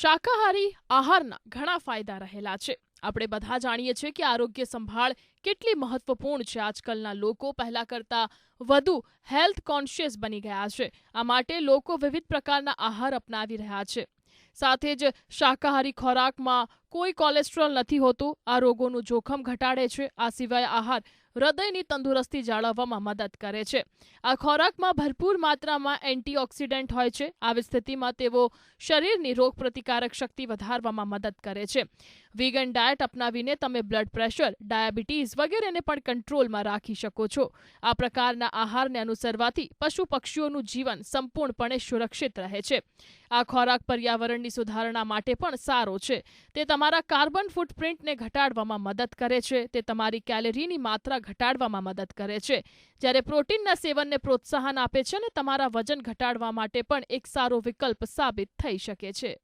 શાકાહારી આહારના ઘણા ફાયદા રહેલા છે. આપણે બધા જાણીએ છીએ કે આરોગ્ય સંભાળ કેટલી મહત્વપૂર્ણ છે. આજકાલના લોકો પહેલા કરતાં વધુ હેલ્થ કોન્શિયસ બની ગયા છે. આ માટે લોકો વિવિધ પ્રકારના આહાર અપનાવી રહ્યા છે. સાથે જ શાકાહારી ખોરાકમાં કોઈ કોલેસ્ટ્રોલ નથી હોતું. આ રોગોનું જોખમ ઘટાડે છે. આ સિવાય આહાર હૃદયની તંદુરસ્તી જાળવવામાં મદદ કરે છે. આ ખોરાકમાં ભરપૂર માત્રામાં એન્ટીઓક્સિડન્ટ હોય છે. આવી સ્થિતિમાં તેઓ શરીરની રોગપ્રતિકારક શક્તિ વધારવામાં મદદ કરે છે. વીગન ડાયટ અપનાવીને તમે બ્લડ પ્રેશર ડાયાબિટીસ વગેરેને પણ કંટ્રોલમાં રાખી શકો છો. આ પ્રકારના આહારને અનુસરવાથી પશુ પક્ષીઓનું જીવન સંપૂર્ણપણે સુરક્ષિત રહે છે. આ ખોરાક પર્યાવરણની સુધારણા માટે પણ સારો છે. તે તમારા કાર્બન ફૂટપ્રિન્ટને ઘટાડવામાં મદદ કરે છે. તે તમારી કેલરીની માત્રા ઘટાડવામાં મદદ કરે છે. જ્યારે પ્રોટીનના સેવનને પ્રોત્સાહન આપે છે અને તમારા વજન ઘટાડવા માટે પણ એક સારો વિકલ્પ સાબિત થઈ શકે છે.